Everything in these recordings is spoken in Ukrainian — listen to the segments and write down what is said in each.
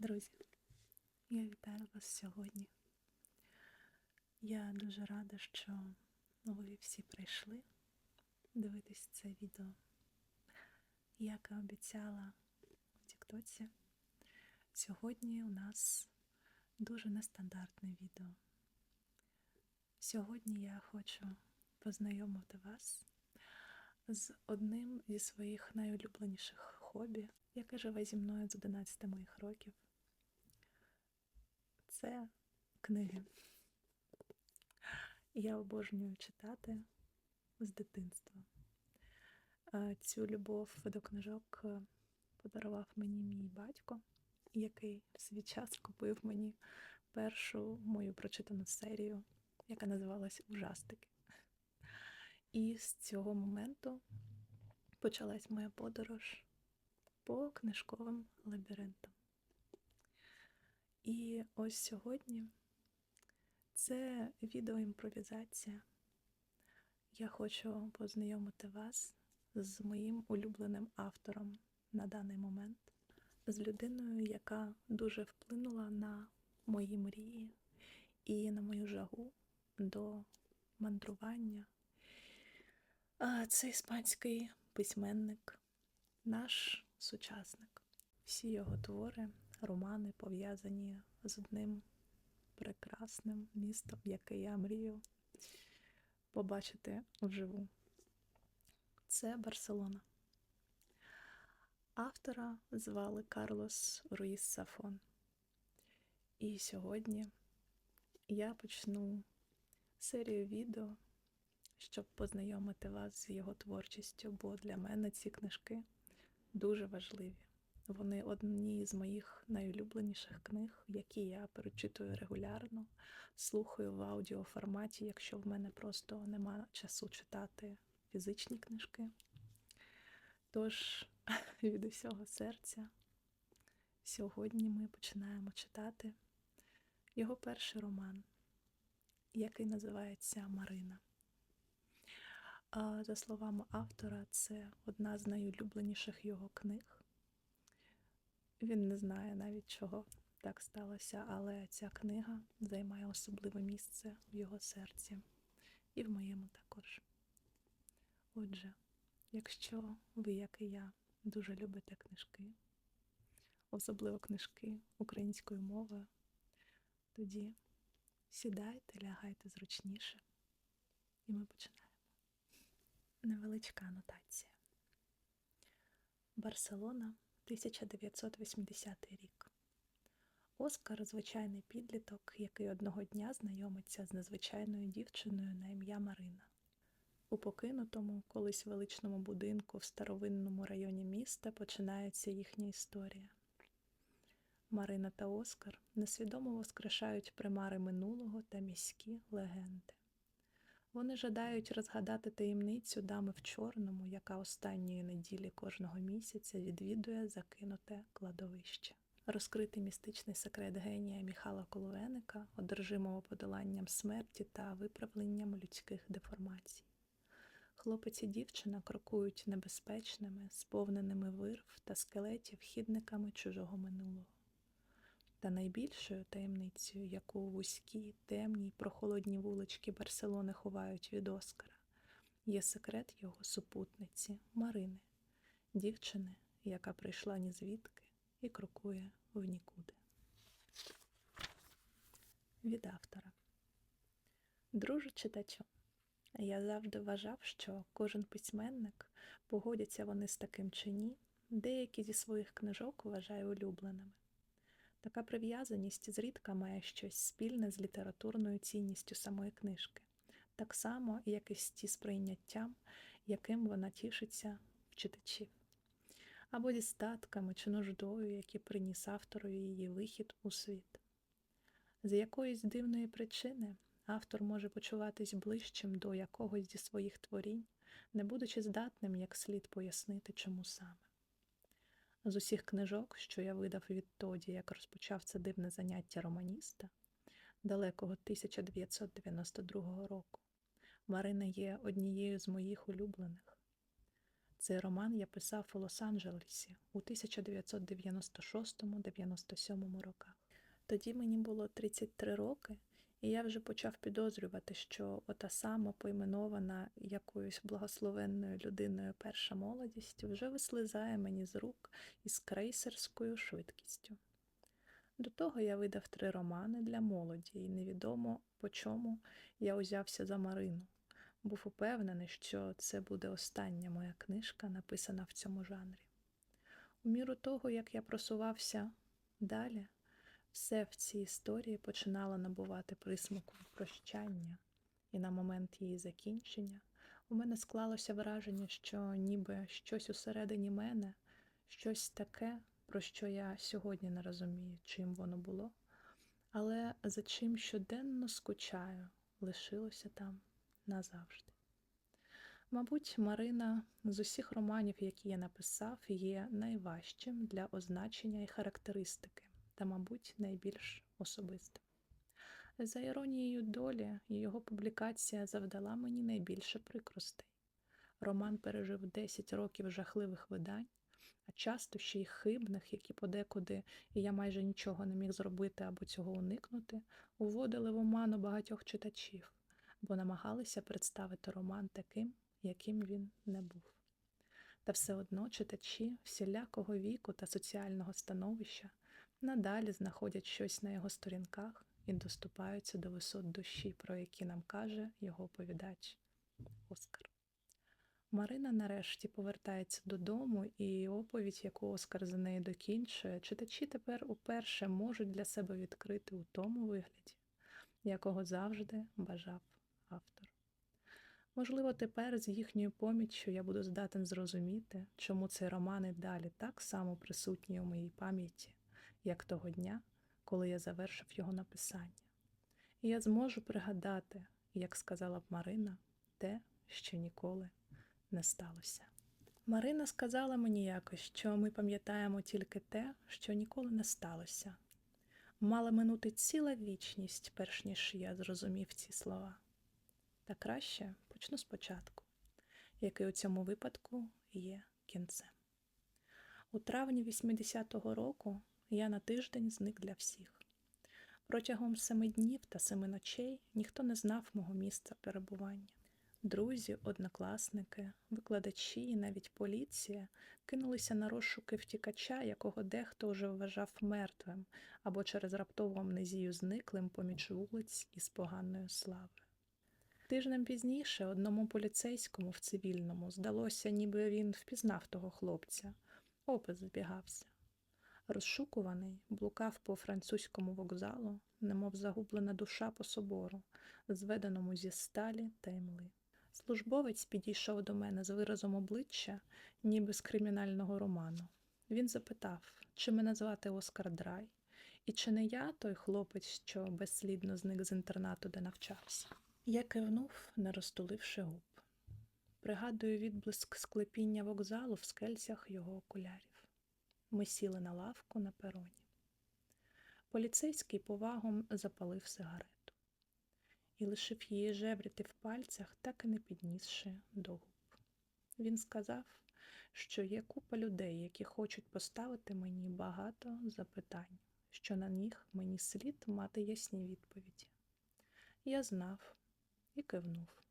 Друзі, я вітаю вас сьогодні. Я дуже рада, що ви всі прийшли дивитись це відео. Як і обіцяла в Тіктоці, сьогодні у нас дуже нестандартне відео. Сьогодні я хочу познайомити вас з одним зі своїх найулюбленіших хобі, яке живе зі мною з 11 моїх років. Це книги. Я обожнюю читати з дитинства. Цю любов до книжок е, подарував мені мій батько, який в свій час купив мені першу мою прочитану серію, яка називалась Ужастики. І з цього моменту почалась моя подорож по книжковим лабіринтам. І ось сьогодні це відеоімпровізація. Я хочу познайомити вас з моїм улюбленим автором на даний момент, з людиною, яка дуже вплинула на мої мрії і на мою жагу до мандрування. Це іспанський письменник, наш сучасник. Всі його твори, романи пов'язані з одним прекрасним містом, яке я мрію побачити вживу. Це Барселона. Автора звали Карлос Руїс Сафон. І сьогодні я почну серію відео, щоб познайомити вас з його творчістю, бо для мене ці книжки дуже важливі. Вони одні з моїх найулюбленіших книг, які я перечитую регулярно, слухаю в аудіоформаті, якщо в мене просто нема часу читати фізичні книжки. Тож, від усього серця, сьогодні ми починаємо читати його перший роман, який називається Марина. За словами автора, це одна з найулюбленіших його книг. Він не знає навіть, чого так сталося, але ця книга займає особливе місце в його серці і в моєму також. Отже, якщо ви, як і я, дуже любите книжки, особливо книжки українською мовою, тоді сідайте, лягайте зручніше, і ми починаємо. Невеличка анотація. Барселона, 1980 рік. Оскар звичайний підліток, який одного дня знайомиться з незвичайною дівчиною на ім'я Марина. У покинутому, колись величному будинку в старовинному районі міста починається їхня історія. Марина та Оскар несвідомо воскрешають примари минулого та міські легенди. Вони жадають розгадати таємницю дами в чорному, яка останньої неділі кожного місяця відвідує закинуте кладовище. Розкрити містичний секрет генія Міхала Коловеника, одержимого подоланням смерті та виправленням людських деформацій. Хлопець і дівчина крокують небезпечними, сповненими вирв та скелетів хідниками чужого минулого. Та найбільшою таємницею, яку вузькі, темні прохолодні вулички Барселони ховають від Оскара, є секрет його супутниці Марини, дівчини, яка прийшла ні звідки і крокує в нікуди. Від автора. Друже читачу. Я завжди вважав, що кожен письменник, погодяться вони з таким чи ні, деякі зі своїх книжок вважаю улюбленими. Така прив'язаність зрідка має щось спільне з літературною цінністю самої книжки, так само, як і з ті сприйняттям, яким вона тішиться в читачів, або зі статками чи нуждою, які приніс авторові її вихід у світ. З якоїсь дивної причини автор може почуватись ближчим до якогось зі своїх творінь, не будучи здатним як слід пояснити, чому саме. З усіх книжок, що я видав відтоді, як розпочав це дивне заняття романіста, далекого 1992 року, Марина є однією з моїх улюблених. Цей роман я писав у Лос-Анджелесі у 1996-97 роках. Тоді мені було 33 роки, і я вже почав підозрювати, що ота сама поіменована якоюсь благословенною людиною перша молодість вже вислизає мені з рук із крейсерською швидкістю. До того я видав три романи для молоді, і невідомо по чому я узявся за Марину. Був упевнений, що це буде остання моя книжка, написана в цьому жанрі. У міру того, як я просувався далі, все в цій історії починало набувати присмаку прощання, і на момент її закінчення. У мене склалося враження, що ніби щось усередині мене, щось таке, про що я сьогодні не розумію, чим воно було, але за чим щоденно скучаю, лишилося там назавжди. Мабуть, Марина з усіх романів, які я написав, є найважчим для означення і характеристики, та, мабуть, найбільш особистим. За іронією долі, його публікація завдала мені найбільше прикростей. Роман пережив 10 років жахливих видань, а часто ще й хибних, які подекуди, і я майже нічого не міг зробити або цього уникнути, уводили в оману багатьох читачів, бо намагалися представити роман таким, яким він не був. Та все одно читачі всілякого віку та соціального становища надалі знаходять щось на його сторінках і доступаються до висот душі, про які нам каже його оповідач Оскар. Марина нарешті повертається додому, і оповідь, яку Оскар за нею докінчує, читачі тепер уперше можуть для себе відкрити у тому вигляді, якого завжди бажав автор. Можливо, тепер з їхньою поміччю я буду здатен зрозуміти, чому цей роман і далі так само присутній у моїй пам'яті, як того дня, коли я завершив його написання. І я зможу пригадати, як сказала б Марина, те, що ніколи не сталося. Марина сказала мені якось, що ми пам'ятаємо тільки те, що ніколи не сталося. Мала минути ціла вічність, перш ніж я зрозумів ці слова. Та краще почну спочатку, який у цьому випадку є кінцем. У травні 80-го року я на тиждень зник для всіх. Протягом семи днів та семи ночей ніхто не знав мого місця перебування. Друзі, однокласники, викладачі і навіть поліція кинулися на розшуки втікача, якого дехто вже вважав мертвим або через раптову амнезію зниклим поміж вулиць із поганою славою. Тижнем пізніше одному поліцейському в цивільному здалося, ніби він впізнав того хлопця, опис збігався. Розшукуваний блукав по французькому вокзалу, немов загублена душа по собору, зведеному зі сталі та імли. Службовець підійшов до мене з виразом обличчя, ніби з кримінального роману. Він запитав, чи мене звати Оскар Драй, і чи не я той хлопець, що безслідно зник з інтернату, де навчався. Я кивнув, не розтуливши губ. Пригадую відблиск склепіння вокзалу в скельцях його окулярів. Ми сіли на лавку на пероні. Поліцейський повагом запалив сигарету і лишив її жевріти в пальцях, так і не піднісши до губ. Він сказав, що є купа людей, які хочуть поставити мені багато запитань, що на них мені слід мати ясні відповіді. Я знав і кивнув.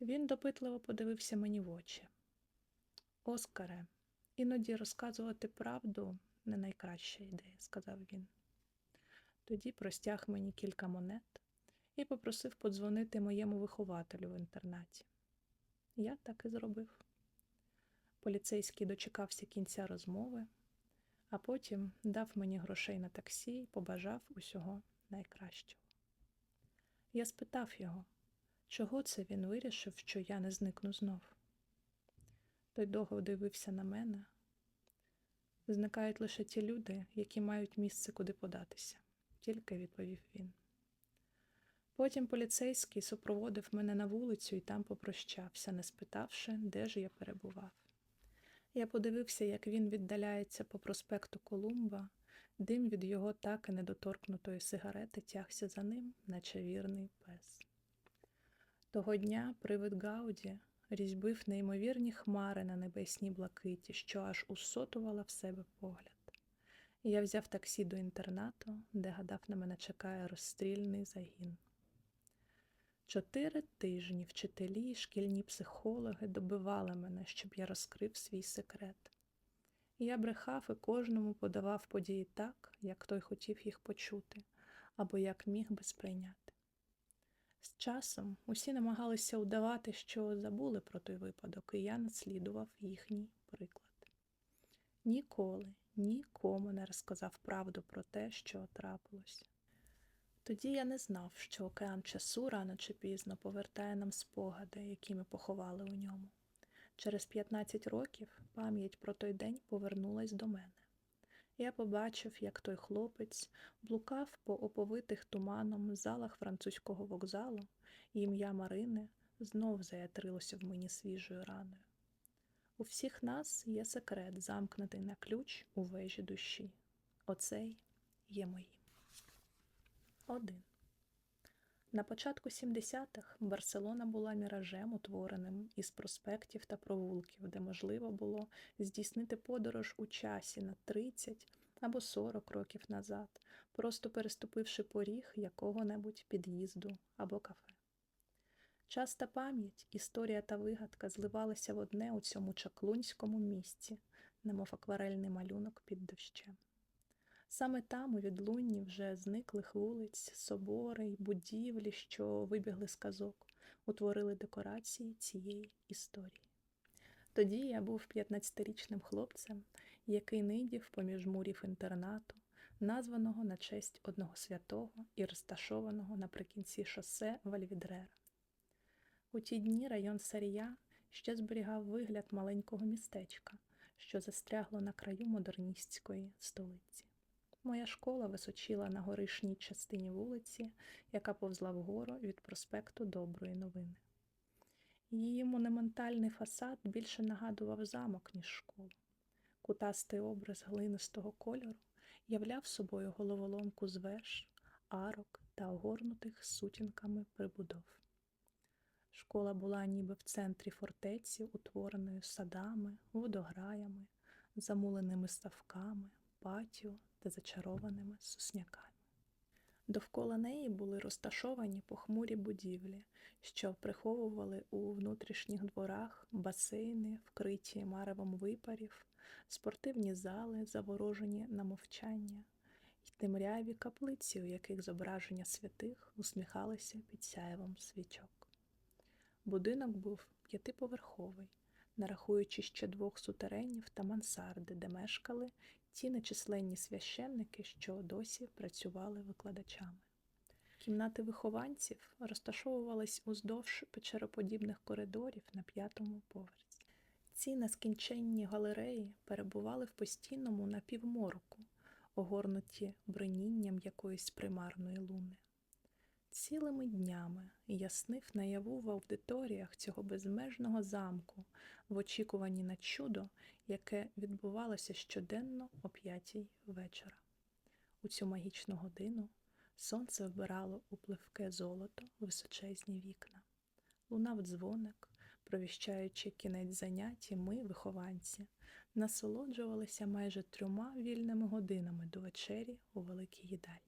Він допитливо подивився мені в очі. Оскаре, іноді розказувати правду не найкраща ідея, сказав він. Тоді простяг мені кілька монет і попросив подзвонити моєму вихователю в інтернаті. Я так і зробив. Поліцейський дочекався кінця розмови, а потім дав мені грошей на таксі і побажав усього найкращого. Я спитав його, чого це він вирішив, що я не зникну знов. Той довго дивився на мене. Зникають лише ті люди, які мають місце куди податися, тільки відповів він. Потім поліцейський супроводив мене на вулицю і там попрощався, не спитавши, де ж я перебував. Я подивився, як він віддаляється по проспекту Колумба, дим від його так і недоторкнутої сигарети тягся за ним, наче вірний пес. Того дня привид Гауді різьбив неймовірні хмари на небесній блакиті, що аж усотувала в себе погляд. Я взяв таксі до інтернату, де гадав на мене чекає розстрільний загін. Чотири тижні вчителі і шкільні психологи добивали мене, щоб я розкрив свій секрет. Я брехав і кожному подавав події так, як той хотів їх почути, або як міг би сприйняти. З часом усі намагалися удавати, що забули про той випадок, і я наслідував їхній приклад. Ніколи, нікому не розказав правду про те, що трапилось. Тоді я не знав, що океан часу рано чи пізно повертає нам спогади, які ми поховали у ньому. Через 15 років пам'ять про той день повернулась до мене. Я побачив, як той хлопець блукав по оповитих туманом залах французького вокзалу, і ім'я Марини знов заятрилося в мені свіжою раною. У всіх нас є секрет, замкнутий на ключ у вежі душі. Оцей є моїм. 1. На початку 70-х Барселона була міражем, утвореним із проспектів та провулків, де можливо було здійснити подорож у часі на 30 або 40 років назад, просто переступивши поріг якого-небудь під'їзду або кафе. Час та пам'ять, історія та вигадка зливалися в одне у цьому чаклунському місці, немов акварельний малюнок під дощем. Саме там, у відлунні вже зниклих вулиць, собори й будівлі, що вибігли з казок, утворили декорації цієї історії. Тоді я був 15-річним хлопцем, який нидів поміж мурів інтернату, названого на честь одного святого і розташованого наприкінці шосе Вальвідрера. У ті дні район Сарія ще зберігав вигляд маленького містечка, що застрягло на краю модерністської столиці. Моя школа височила на горишній частині вулиці, яка повзла вгору від проспекту Доброї новини. Її монументальний фасад більше нагадував замок, ніж школу. Кутастий образ глинистого кольору являв собою головоломку з веж, арок та огорнутих сутінками прибудов. Школа була ніби в центрі фортеці, утвореною садами, водограями, замуленими ставками, патіо та зачарованими сосняками. Довкола неї були розташовані похмурі будівлі, що приховували у внутрішніх дворах басейни, вкриті маревом випарів, спортивні зали, заворожені на мовчання, й темряві каплиці, у яких зображення святих усміхалися під сяєвом свічок. Будинок був п'ятиповерховий, нарахуючи ще двох сутеренів та мансарди, де мешкали ті нечисленні священники, що досі працювали викладачами. Кімнати вихованців розташовувались уздовж печероподібних коридорів на п'ятому поверсі. Ці нескінченні галереї перебували в постійному напівмороку, огорнуті бринінням якоїсь примарної луни. Цілими днями я снив наяву в аудиторіях цього безмежного замку в очікуванні на чудо, яке відбувалося щоденно о п'ятій вечора. У цю магічну годину сонце вбирало у пливке золото височезні вікна. Лунав дзвоник, провіщаючи кінець занять, і ми, вихованці, насолоджувалися майже трьома вільними годинами до вечері у великій їдальні.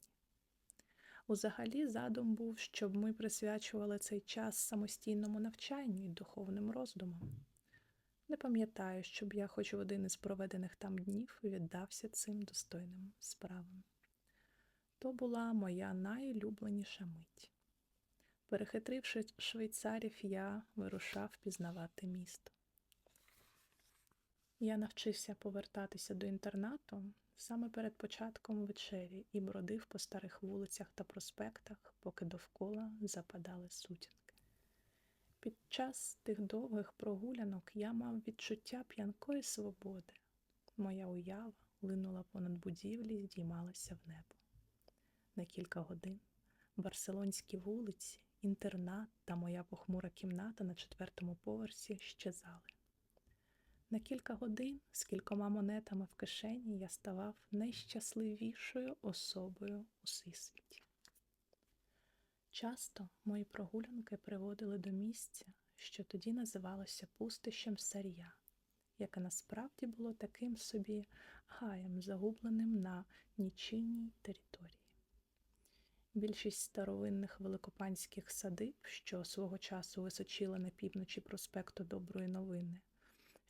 Узагалі задум був, щоб ми присвячували цей час самостійному навчанню і духовним роздумам. Не пам'ятаю, щоб я хоч в один із проведених там днів віддався цим достойним справам. То була моя найулюбленіша мить. Перехитривши швейцарів, я вирушав пізнавати місто. Я навчився повертатися до інтернату саме перед початком вечері і бродив по старих вулицях та проспектах, поки довкола западали сутінки. Під час тих довгих прогулянок я мав відчуття п'янкої свободи. Моя уява линула понад будівлі і здіймалася в небо. На кілька годин барселонські вулиці, інтернат та моя похмура кімната на четвертому поверсі щезали. На кілька годин з кількома монетами в кишені я ставав найщасливішою особою у всесвіті. Часто мої прогулянки приводили до місця, що тоді називалося пустищем Сарія, яке насправді було таким собі гаєм, загубленим на нічийній території. Більшість старовинних великопанських садиб, що свого часу височили на півночі проспекту Доброї новини,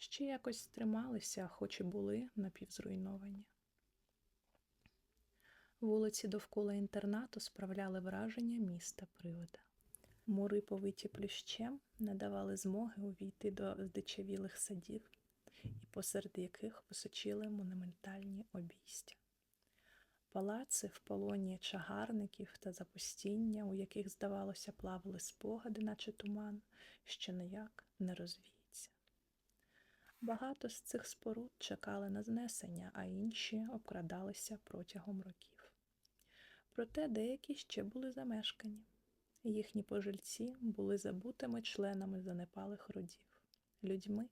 ще якось трималися, хоч і були напівзруйновані. Вулиці довкола інтернату справляли враження міста привода. Мури, повиті плющем, не давали змоги увійти до здичавілих садів, і посеред яких височили монументальні обійстя. Палаци в полоні чагарників та запустіння, у яких, здавалося, плавали спогади, наче туман, що ніяк не розвіється. Багато з цих споруд чекали на знесення, а інші обкрадалися протягом років. Проте деякі ще були замешкані. Їхні пожильці були забутими членами занепалих родів, людьми,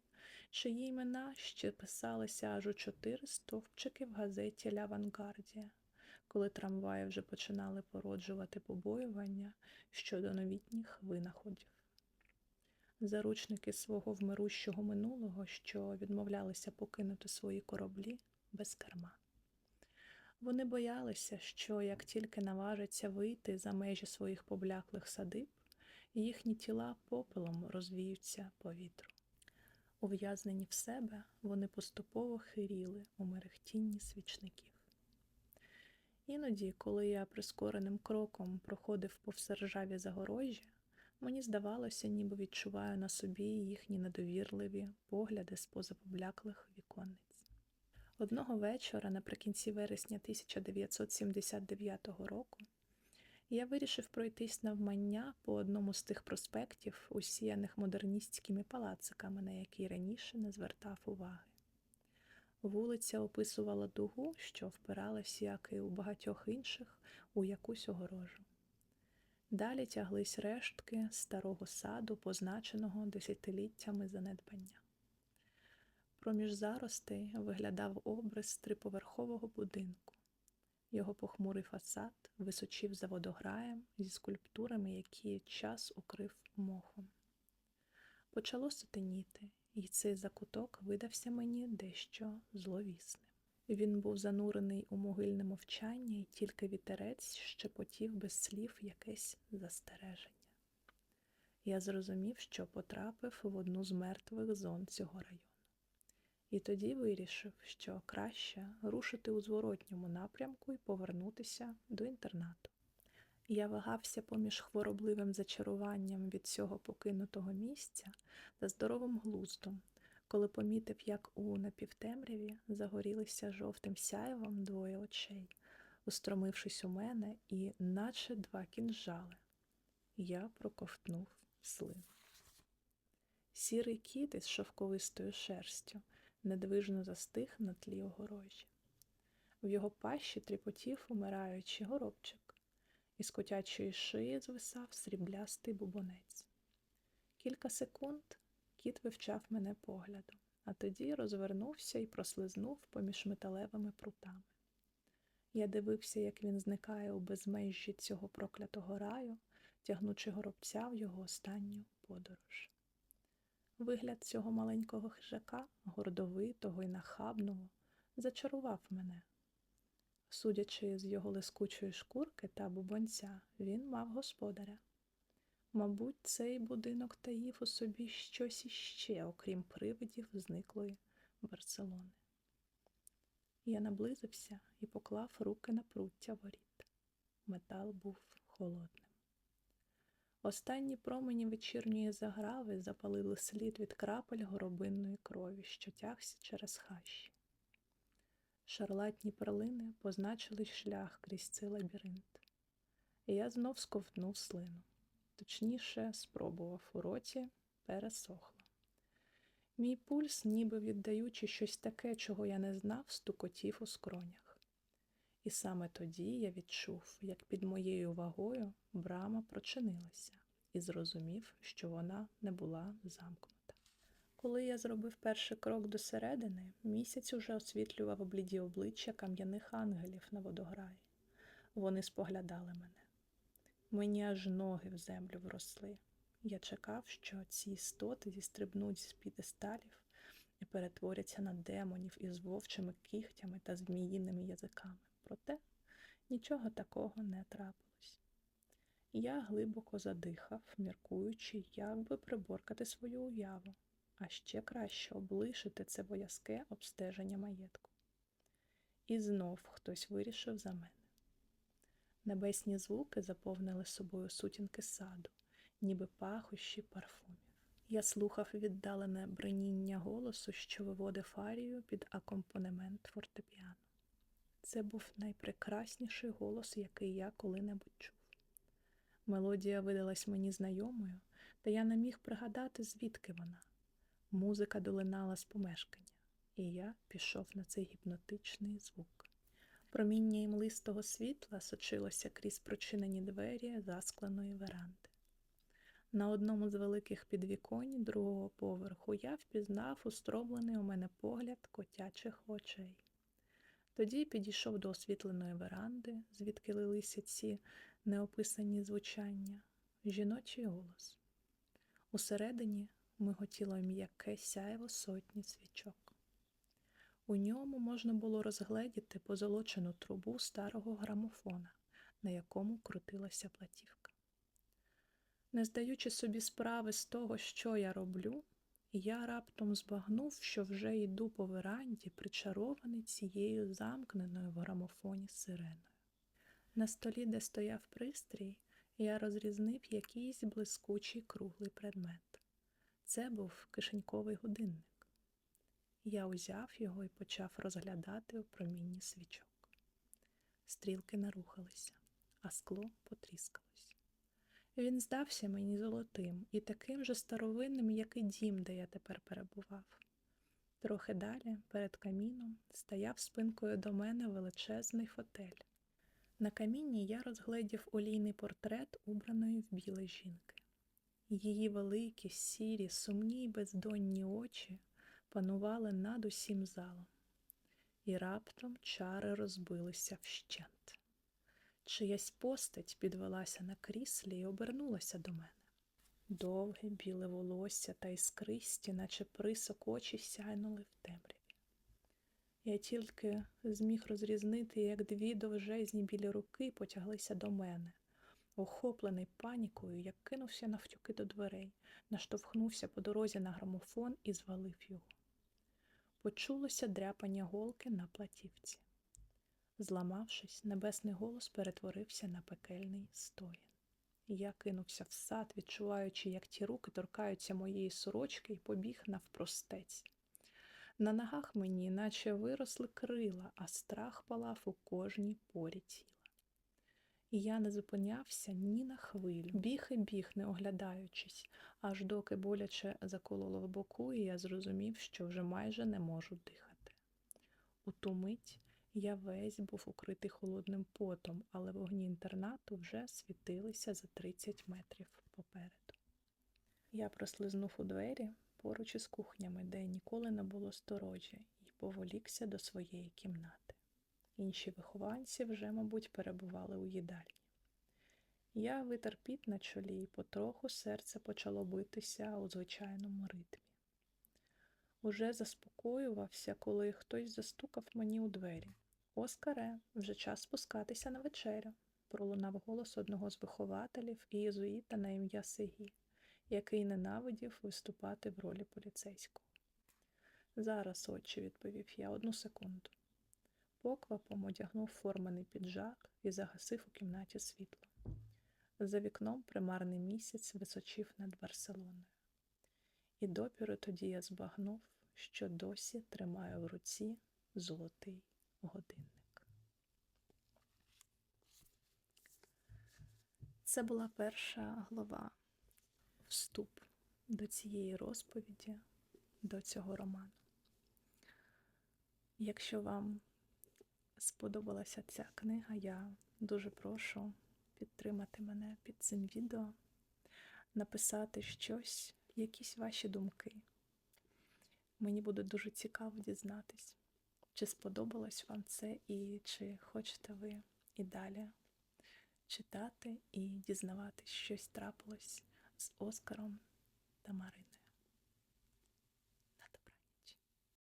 чиї імена ще писалися аж у чотири стовпчики в газеті Лявангардія, коли трамваї вже починали породжувати побоювання щодо новітніх винаходів. Заручники свого вмирущого минулого, що відмовлялися покинути свої кораблі без керма. Вони боялися, що як тільки наважаться вийти за межі своїх побляклих садиб, їхні тіла попелом розвіються по вітру. Ув'язнені в себе, вони поступово хиріли у мерехтінні свічників. Іноді, коли я прискореним кроком проходив повз ржаві загорожі, мені здавалося, ніби відчуваю на собі їхні недовірливі погляди з поза побляклих віконниць. Одного вечора, наприкінці вересня 1979 року, я вирішив пройтись навмання по одному з тих проспектів, усіяних модерністськими палациками, на які раніше не звертав уваги. Вулиця описувала дугу, що впиралась, як і у багатьох інших, у якусь огорожу. Далі тяглись рештки старого саду, позначеного десятиліттями занедбання. Проміж заростей виглядав образ триповерхового будинку. Його похмурий фасад височив за водограєм зі скульптурами, які час укрив мохом. Почало сутеніти, і цей закуток видався мені дещо зловісним. Він був занурений у могильне мовчання, і тільки вітерець щепотів без слів якесь застереження. Я зрозумів, що потрапив в одну з мертвих зон цього району. І тоді вирішив, що краще рушити у зворотньому напрямку і повернутися до інтернату. Я вагався поміж хворобливим зачаруванням від цього покинутого місця та здоровим глуздом, коли помітив, як у напівтемряві загорілися жовтим сяйвом двоє очей, устромившись у мене, і наче два кінжали. Я проковтнув слину. Сірий кіт із шовковистою шерстю недвижно застиг на тлі огорожі. В його пащі тріпотів, умираючи горобчик, із котячої шиї звисав сріблястий бубонець. Кілька секунд кіт вивчав мене поглядом, а тоді розвернувся і прослизнув поміж металевими прутами. Я дивився, як він зникає у безмежжі цього проклятого раю, тягнучи горобця в його останню подорож. Вигляд цього маленького хижака, гордовитого і нахабного, зачарував мене. Судячи з його лискучої шкурки та бубонця, він мав господаря. Мабуть, цей будинок таїв у собі щось іще, окрім привидів зниклої Барселони. Я наблизився і поклав руки на пруття воріт. Метал був холодним. Останні промені вечірньої заграви запалили слід від крапель горобинної крові, що тягся через хащі. Шарлатні перлини позначили шлях крізь цей лабіринт, і я знов сковтнув слину, точніше, спробував у роті, пересохло. Мій пульс, ніби віддаючи щось таке, чого я не знав, стукотів у скронях. І саме тоді я відчув, як під моєю вагою брама прочинилася, і зрозумів, що вона не була замкнута. Коли я зробив перший крок до середини, місяць уже освітлював бліді обличчя кам'яних ангелів на водограї. Вони споглядали мене. Мені аж ноги в землю вросли. Я чекав, що ці істоти зістрибнуть з підесталів і перетворяться на демонів із вовчими кігтями та зміїними язиками. Проте нічого такого не трапилось. Я глибоко задихав, міркуючи, як би приборкати свою уяву, а ще краще облишити це боязке обстеження маєтку. І знов хтось вирішив за мене. Небесні звуки заповнили собою сутінки саду, ніби пахощі парфумів. Я слухав віддалене бриніння голосу, що виводив арію під акомпанемент фортепіано. Це був найпрекрасніший голос, який я коли-небудь чув. Мелодія видалась мені знайомою, та я не міг пригадати, звідки вона. Музика долинала з помешкання, і я пішов на цей гіпнотичний звук. Проміння імлистого світла сочилося крізь прочинені двері заскленої веранди. На одному з великих підвіконь другого поверху я впізнав устроблений у мене погляд котячих очей. Тоді підійшов до освітленої веранди, звідки лилися ці неописані звучання, жіночий голос. Усередині миготіло м'яке сяйво сотні свічок. У ньому можна було розгледіти позолочену трубу старого грамофона, на якому крутилася платівка. Не здаючи собі справи з того, що я роблю, я раптом збагнув, що вже йду по веранді, причарований цією замкненою в грамофоні сиреною. На столі, де стояв пристрій, я розрізнив якийсь блискучий круглий предмет. Це був кишеньковий годинник. Я узяв його і почав розглядати у промінні свічок. Стрілки нарухалися, а скло потріскалось. Він здався мені золотим і таким же старовинним, як і дім, де я тепер перебував. Трохи далі, перед каміном, стояв спинкою до мене величезний фотель. На камінні я розгледів олійний портрет убраної в біле жінки. Її великі, сірі, сумні й бездонні очі панували над усім залом, і раптом чари розбилися вщент. Чиясь постать підвелася на кріслі і обернулася до мене. Довге біле волосся та іскристі, наче присок очі сяйнули в темряві. Я тільки зміг розрізнити, як дві довжезні білі руки потяглися до мене. Охоплений панікою, я кинувся навтюки до дверей, наштовхнувся по дорозі на грамофон і звалив його. Почулося дряпання голки на платівці. Зламавшись, небесний голос перетворився на пекельний стоїн. Я кинувся в сад, відчуваючи, як ті руки торкаються моєї сорочки, і побіг навпростець. На ногах мені, наче виросли крила, а страх палав у кожній порі тіла. І я не зупинявся ні на хвилю, біг і біг, не оглядаючись, аж доки боляче закололо в боку, і я зрозумів, що вже майже не можу дихати. У ту мить я весь був укритий холодним потом, але вогні інтернату вже світилися за 30 метрів попереду. Я прослизнув у двері поруч із кухнями, де ніколи не було сторожі, і поволікся до своєї кімнати. Інші вихованці вже, мабуть, перебували у їдальні. Я витер піт на чолі, і потроху серце почало битися у звичайному ритмі. Уже заспокоювався, коли хтось застукав мені у двері. Оскаре, вже час спускатися на вечерю, пролунав голос одного з вихователів і єзуїта на ім'я Сегі, який ненавидів виступати в ролі поліцейського. Зараз, отче, відповів я одну секунду. Поквапом одягнув форманий піджак і загасив у кімнаті світло. За вікном примарний місяць височив над Барселоною. І допіру тоді я збагнув, що досі тримаю в руці золотий годинник. Це була перша глава, вступ до цієї розповіді, до цього роману. Якщо вам сподобалася ця книга, я дуже прошу підтримати мене під цим відео, написати щось, якісь ваші думки. Мені буде дуже цікаво дізнатись, чи сподобалось вам це, і чи хочете ви і далі читати і дізнаватись, щось трапилось з Оскаром та Мариною.